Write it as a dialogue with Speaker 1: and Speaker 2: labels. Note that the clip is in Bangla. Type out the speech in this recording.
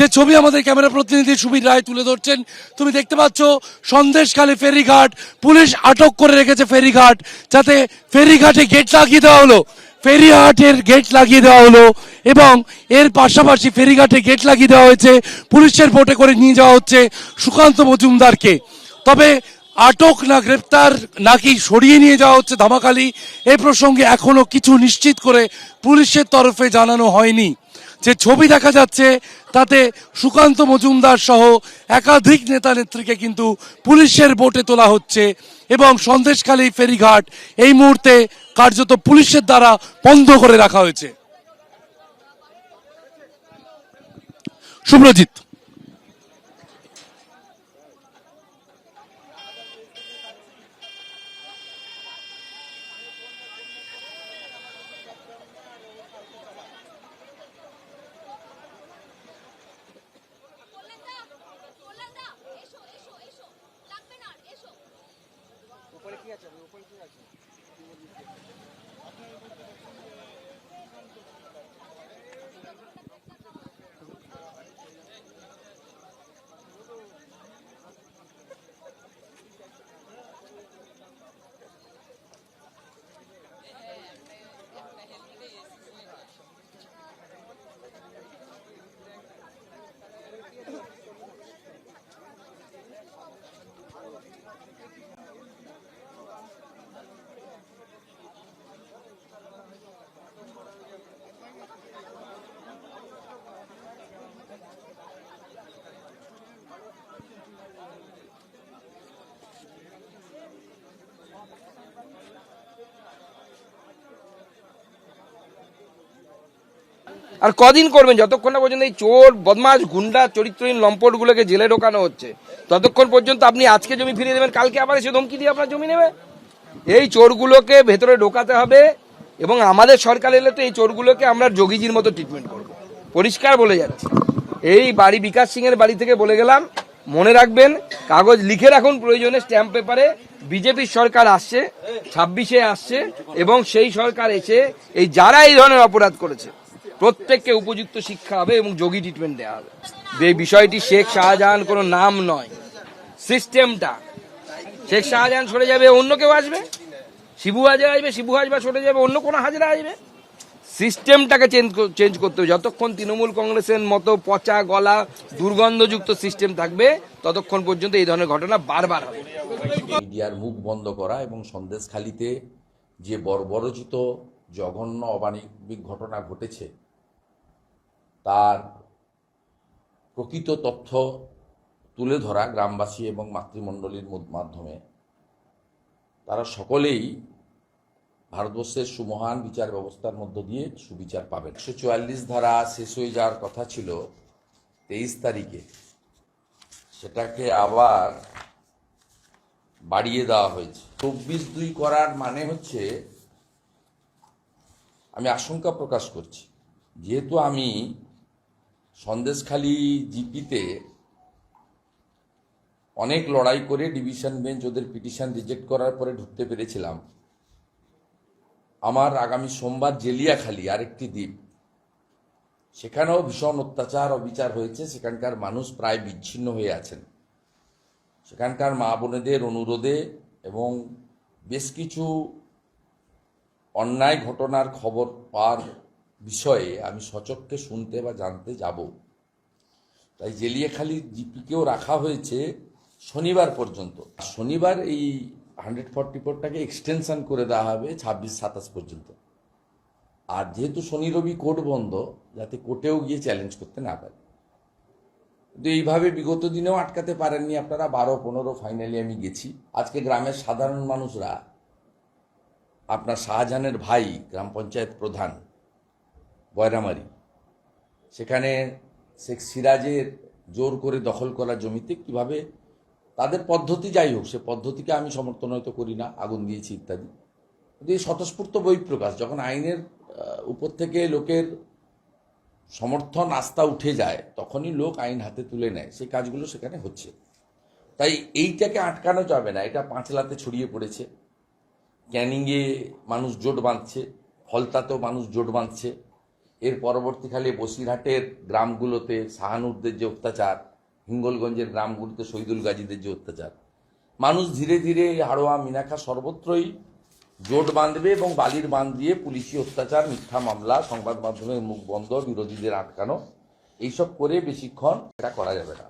Speaker 1: যে ছবি আমাদের ক্যামেরা প্রতিনিধি সুবীর রায় তুলে ধরছেন, তুমি দেখতে পাচ্ছ সন্দেশখালী ফেরিঘাট, পুলিশ আটক করে রেখেছে ফেরিঘাট, যাতে ফেরিঘাটে গেট লাগিয়ে দেওয়া হলো। ফেরিঘাটের গেট লাগিয়ে দেওয়া হলো এবং এর পাশাপাশি ফেরিঘাটে গেট লাগিয়ে দেওয়া হয়েছে, পুলিশের বোটে করে নিয়ে যাওয়া হচ্ছে সুকান্ত মজুমদারকে। তবে আটক না গ্রেপ্তার, নাকি সরিয়ে নিয়ে যাওয়া হচ্ছে ধামাকালি, এ প্রসঙ্গে এখনও কিছু নিশ্চিত করে পুলিশের তরফে জানানো হয়নি। যে ছবি দেখা যাচ্ছে, তাতে সুকান্ত মজুমদার সহ একাধিক নেতা নেত্রীকে কিন্তু পুলিশের বোটে তোলা হচ্ছে এবং সন্দেশখালী ফেরিঘাট এই মুহূর্তে কার্যত পুলিশের দ্বারা বন্ধ করে রাখা হয়েছে। সুব্রজিৎ
Speaker 2: আর
Speaker 3: কদিন করবেন? যতক্ষণ না পর্যন্ত এই চোর বদমাস গুন্ডা, চরিত্রহীন লম্পটগুলোকে জেলে ঢোকানো হচ্ছে, ততক্ষণ পর্যন্ত আপনি আজকে জমি ফিরিয়ে দেবেন, কালকে আবার এসে ধমকি দিয়ে আপনার জমি নেবে। এই চোরগুলোকে ভেতরে ঢোকাতে হবে এবং আমাদের সরকার এলে তো এই চোরগুলোকে আমরা যোগীজির মতো ট্রিটমেন্ট করব। পরিষ্কার বলে যাচ্ছে। এই বাড়ি বিকাশ সিং এর বাড়ি থেকে বলে গেলাম, মনে রাখবেন, কাগজ লিখে রাখুন প্রয়োজনে স্ট্যাম্প পেপারে বিজেপির সরকার আসছে, ছাব্বিশে আসছে, এবং সেই সরকার এসে এই যারা এই ধরনের অপরাধ করেছে প্রত্যেককে উপযুক্ত শিক্ষা হবে এবং যোগী ট্রিটমেন্ট দেওয়া হবে। যে বিষয়টি শেখ শাহজাহান কোনো নাম নয় সিস্টেমটা শেখ শাহজাহান সরে যাবে, অন্য কেউ আসবে? শিবু হাজারা আসবে, শিবু হাজরা সরে যাবে, অন্য কোনো হাজরা আসবে? সিস্টেমটাকে চেঞ্জ চেঞ্জ করতে হবে। যতক্ষণ তৃণমূল কংগ্রেসের মতো পচা গলা, দুর্গন্ধযুক্ত সিস্টেম থাকবে, ততক্ষণ পর্যন্ত এই ধরনের ঘটনা বারবার হবে।
Speaker 4: মিডিয়ার মুখ বন্ধ করা এবং সন্দেশখালিতে যে বর্বরচিত, জঘন্য অমানবিক ঘটনা ঘটেছে তার প্রকৃত তথ্য তুলে ধরা গ্রামবাসী এবং মাতৃমণ্ডলীর মধ্য- মাধ্যমে। তারা সকলেই ভারতবর্ষের সুমহান বিচার ব্যবস্থার মধ্য দিয়ে সুবিচার পাবেন। একশো চুয়াল্লিশ ধারা শেষ হয়ে যাওয়ার কথা ছিল তেইশ তারিখে। সেটাকে আবার বাড়িয়ে দেওয়া হয়েছে। চব্বিশ দুই করার মানে হচ্ছে, আমি আশঙ্কা প্রকাশ করছি। যেহেতু আমি সন্দেশখালী জিপিতে অনেক লড়াই করে ডিভিশন বেঞ্চ ওদের পিটিশন রিজেক্ট করার পরে ঢুকতে পেরেছিলাম। আমার আগামী সোমবার জেলিয়াখালী আরেকটি দ্বীপ। সেখানেও ভীষণ অত্যাচার, অবিচার হয়েছে। সেখানকার মানুষ প্রায় বিচ্ছিন্ন হয়ে আছেন। সেখানকার মা বোনেদের অনুরোধে এবং বেশ কিছু অন্যায় ঘটনার খবর পাওয়ার বিষয়ে আমি সচক্ষে শুনতে বা জানতে যাব। তাই জেলিয়াখালী জিপিকেও রাখা হয়েছে শনিবার পর্যন্ত। শনিবার এই হান্ড্রেড ফর্টি ফোরটাকে এক্সটেনশন করে দেওয়া হবে ছাব্বিশ সাতাশ পর্যন্ত। আর যেহেতু শনি রবি কোর্ট বন্ধ, যাতে কোর্টেও গিয়ে চ্যালেঞ্জ করতে না পারে। কিন্তু এইভাবে বিগত দিনেও আটকাতে পারেননি আপনারা, বারো পনেরো ফাইনালি আমি গেছি। আজকে গ্রামের সাধারণ মানুষরা, আপনার শাহজাহানের ভাই, গ্রাম পঞ্চায়েত প্রধান বয়রামারি সেখানে শেখ সিরাজের জোর করে দখল করা জমিতে কীভাবে তাদের পদ্ধতি যাই হোক, সে পদ্ধতিকে আমি সমর্থন হয়তো করি না, আগুন দিয়েছি ইত্যাদি। কিন্তু এই স্বতঃস্ফূর্ত বহিঃপ্রকাশ যখন আইনের উপর থেকে লোকের সমর্থন আস্থা উঠে যায়, তখনই লোক আইন হাতে তুলে নেয়। সেই কাজগুলো সেখানে হচ্ছে। তাই এইটাকে আটকানো যাবে না, এটা পাঁচলাতে ছড়িয়ে পড়েছে। ক্যানিংয়ে মানুষ জোট বাঁধছে, ফলতাতেও মানুষ জোট বাঁধছে। এর পরবর্তীকালে বসিরহাটের গ্রামগুলোতে শাহানুরদের যে অত্যাচার, হিঙ্গলগঞ্জের গ্রামগুলোতে শহীদুল গাজীদের যে অত্যাচার, মানুষ ধীরে ধীরে হাড়োয়া মিনাখা সর্বত্রই জোট বাঁধবে এবং বালির বাঁধ দিয়ে পুলিশি অত্যাচার, মিথ্যা মামলা, সংবাদ মাধ্যমের মুখ বন্ধ, বিরোধীদের আটকানো, এইসব করে বেশিক্ষণ এটা করা যাবে না।